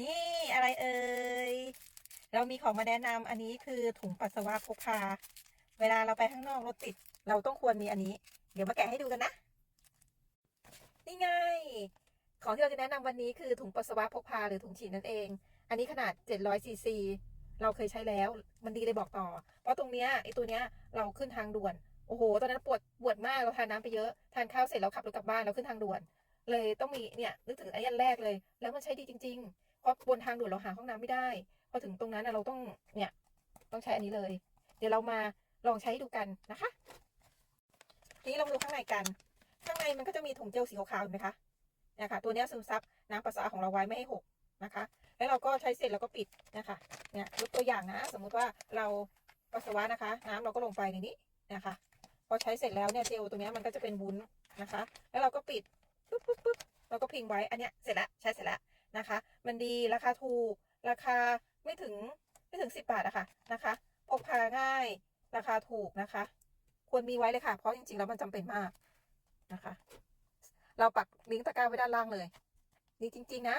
นี่อะไรเอ่ย เรามีของมาแนะนำอันนี้คือถุงปัสสาวะพกพา เวลาเราไปข้างนอกรถติด เราต้องควรมีอันนี้ เดี๋ยวมาแกะให้ดูกันนะ นี่ไง ของที่เราจะแนะนำวันนี้คือถุงปัสสาวะพกพาหรือถุงฉีดนั่นเอง อันนี้ขนาด700ซีซีเราเคยใช้แล้ว มันดีเลยบอกต่อ เพราะตรงเนี้ยไอตัวเนี้ยเราขึ้นทางด่วน โอ้โห ตอนนั้นปวดปวดมาก เราทานน้ำไปเยอะ ทานข้าวเสร็จเราขับรถกลับบ้านเราขึ้นทางด่วน เลยต้องมีเนี่ยนึกถึงอันนี้อันแรกเลย แล้วมันใช้ดีจริง ๆ เพราะบนทางด่วนเราหาห้องน้ำไม่ได้ พอถึงตรงนั้นเราต้องเนี่ยต้องใช้อันนี้เลย เดี๋ยวเรามาลองใช้ดูกันนะคะทีนี้ลองดูข้างในกัน ข้างในมันก็จะมีถุงเจลสีขาวๆเห็นไหมคะเนี่ยค่ะตัวนี้ซึมซับน้ำปัสสาวะของเราไว้ไม่ให้หกนะคะ แล้วเราก็ใช้เสร็จแล้วก็ปิดนะคะเนี่ยยกตัวอย่างนะ สมมุติว่าเราปัสสาวะนะคะ น้ำเราก็ลงไปในนี้นะคะ พอใช้เสร็จแล้วเนี่ยเจลตรงนี้มันก็จะเป็นวุ้นนะคะ แล้วเราก็ปิดปุ๊บปุ๊บปุ๊บเราก็พิงไว้อันเนี้ยเสร็จแล้วใช้เสร็จแล้ว นะคะ มันดีราคาถูก ราคาไม่ถึงไม่ถึงสิบบาทอะค่ะนะคะ พกพาง่าย ราคาถูกนะคะ ควรมีไว้เลยค่ะ เพราะจริงๆ แล้วมันจำเป็นมากนะคะ เราปักลิงก์ตะกร้าไว้ด้านล่างเลย นี่จริง ๆ นะ